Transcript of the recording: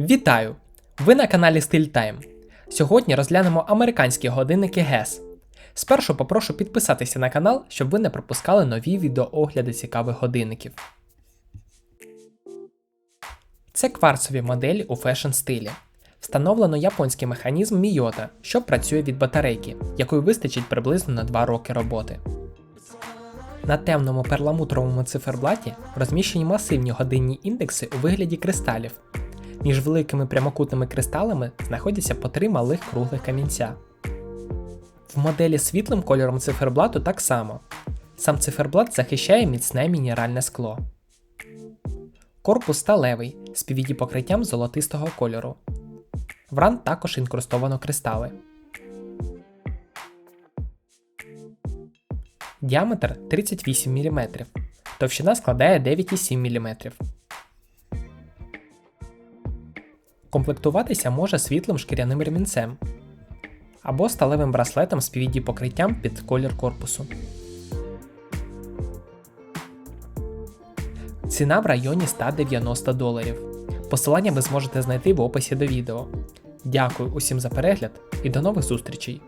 Вітаю! Ви на каналі Style Time. Сьогодні розглянемо американські годинники GES. Спершу попрошу підписатися на канал, щоб ви не пропускали нові відеоогляди цікавих годинників. Це кварцові моделі у фешн стилі. Встановлено японський механізм Miyota, що працює від батарейки, якої вистачить приблизно на 2 роки роботи. На темному перламутровому циферблаті розміщені масивні годинні індекси у вигляді кристалів. Між великими прямокутними кристалами знаходяться по три малих круглих камінця. В моделі світлим кольором циферблату так само. Сам циферблат захищає міцне мінеральне скло. Корпус сталевий з PVD покриттям золотистого кольору. В ран також інкрустовано кристали. Діаметр 38 мм. Товщина складає 9,7 мм. Комплектуватися може світлим шкіряним ремінцем або сталевим браслетом з PVD покриттям під колір корпусу. Ціна в районі 190 доларів. Посилання ви зможете знайти в описі до відео. Дякую усім за перегляд і до нових зустрічей!